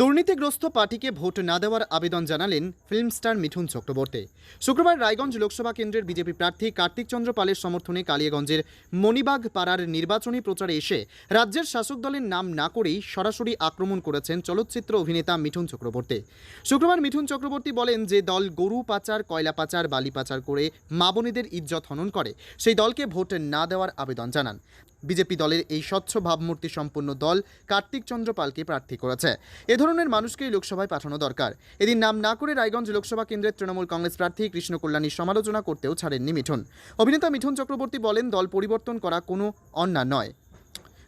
দুর্নীতিগ্রস্ত পার্টিকে ভোট না দেওয়ার আবেদন জানালেন ফিল্ম স্টার মিঠুন চক্রবর্তী। শুক্রবার রায়গঞ্জ লোকসভা কেন্দ্রের বিজেপি প্রার্থী কার্তিক চন্দ্র পালের সমর্থনে কালিয়াগঞ্জের মণিবাগ পাড়ার নির্বাচনী প্রচারে এসে রাজ্যের শাসক দলের নাম না করেই সরাসরি আক্রমণ করেছেন চলচ্চিত্র অভিনেতা মিঠুন চক্রবর্তী। শুক্রবার মিঠুন চক্রবর্তী বলেন যে দল গরু পাচার, কয়লা পাচার, বালি পাচার করে মা বোনেদের ইজ্জত হনন করে। সেই দলকে ভোট না দেওয়ার আবেদন জানান। বিজেপি দলের এই স্বচ্ছ ভাবমূর্তি সম্পন্ন দল কার্তিক চন্দ্র পালকে প্রার্থী করেছে। এ ধরনের মানুষকেই লোকসভায় পাঠানো দরকার। এদিন নাম না করে রায়গঞ্জ লোকসভা কেন্দ্রের তৃণমূল কংগ্রেস প্রার্থী কৃষ্ণ কল্যাণীর সমালোচনা করতেও ছাড়েননি মিঠুন। অভিনেতা মিঠুন চক্রবর্তী বলেন, দল পরিবর্তন করা কোনো অন্যায় নয়।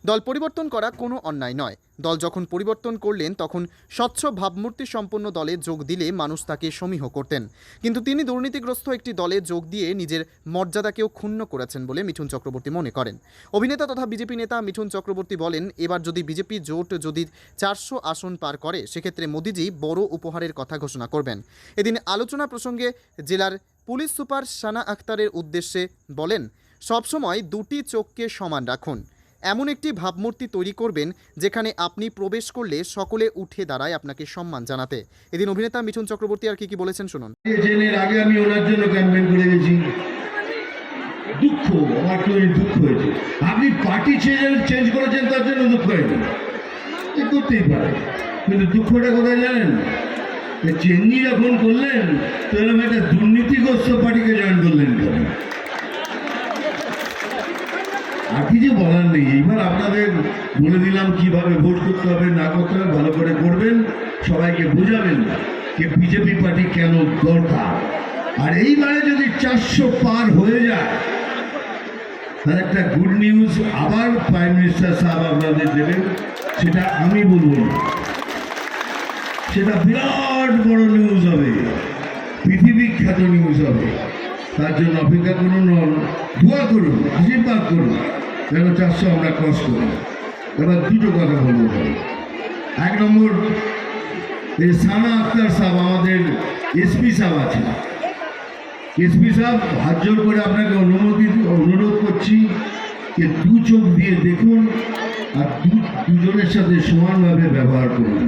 দল পরিবর্তন করা কোনো অন্যায় নয়। দল যখন পরিবর্তন করলেন, তখন স্বচ্ছ ভাবমূর্তি সম্পন্ন দলে যোগ দিলে মানুষ তাকে সমীহ করতেন। কিন্তু তিনি দুর্নীতিগ্রস্ত একটি দলে যোগ দিয়ে নিজের মর্যাদাকেও ক্ষুণ্ণ করেছেন বলে মিঠুন চক্রবর্তী মনে করেন। অভিনেতা তথা বিজেপি নেতা মিঠুন চক্রবর্তী বলেন, এবার যদি বিজেপি জোট যদি চারশো আসন পার করে, সেক্ষেত্রে মোদিজি বড় উপহারের কথা ঘোষণা করবেন। এদিন আলোচনা প্রসঙ্গে জেলার পুলিশ সুপার সানা আখতারের উদ্দেশ্যে বলেন, সবসময় দুটি চোখকে সমান রাখুন। এমন একটি ভাবমূর্তি তৈরি করবেন যেখানে আপনি প্রবেশ করলে সকলে উঠে দাঁড়ায় আপনাকে সম্মান জানাতে। এদিন অভিনেতা মিঠুন চক্রবর্তী আর কি কি বলেছেন শুনুন। দুঃখ, আমার দুঃখ হয়েছে। আপনি পার্টি চেঞ্জ করেছেন, তার জন্য দুঃখ হয়নি। করতেই পারে। কিন্তু দুঃখটা কোথায় জানেন? যখন করলেন একটা দুর্নীতিগ্রস্ত পার্টিকে জয়েন করলেন কেন? আর কিছু বলার নেই, এইবার আপনাদের বলে দিলাম কীভাবে ভোট করতে হবে, না করতে হবে, ভালো করে করবেন, সবাইকে বোঝাবেন যে বিজেপি পার্টি কেন দরকার। আর এইবারে যদি চারশো পার হয়ে যায়, তাহলে একটা গুড নিউজ আবার প্রাইম মিনিস্টার সাহেব আপনাদের দেবেন, সেটা আমি বলব সেটা বিরাট বড় নিউজ হবে পৃথিবী খ্যাত নিউজ হবে। তার জন্য অপেক্ষা করুন, দোয়া করুন, আশীর্বাদ করুন। যেন চারশো আমরা ক্রস করি। এবার দুটো কথা বলব। এক নম্বর, এই সানা আক্তার সাহেব, আমাদের এসপি সাহেব আছে এসপি সাহেব, হাত জোর করে আপনাকে অনুমতি, অনুরোধ করছি যে দু চোখ দিয়ে দেখুন আর দুজনের সাথে সমানভাবে ব্যবহার করুন।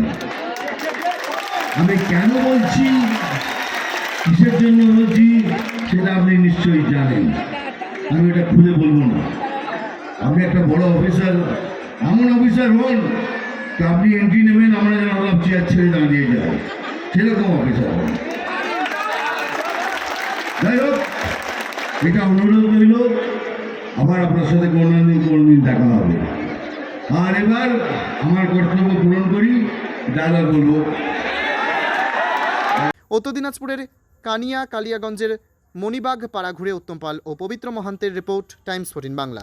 আমি কেন বলছি? কিসের জন্য বলছি? সেটা আপনি নিশ্চয়ই জানেন। আমি এটা খুলে বলব না। আপনি একটা বড় অফিসার, এমন অফিসার হন যে আপনি এন্ট্রি নেবেন, আমরা যেন বললাম চেয়ার ছেড়ে দাঁড়িয়ে যাই। সেরকম অফিসার হন। যাই হোক, এটা অনুরোধ রইল, আবার আপনার সাথে কোনোদিন কোনোদিন দেখা হবে। আর এবার আমার কর্তব্য পূরণ করি ডায়লগ বলব। উত্তর দিনাজপুরের কানিয়া কালিয়াগঞ্জের মণিবাগ পাড়া ঘুরে উত্তম পাল ও পবিত্র মহান্তের রিপোর্ট, টাইমস ফোর্টিন বাংলা।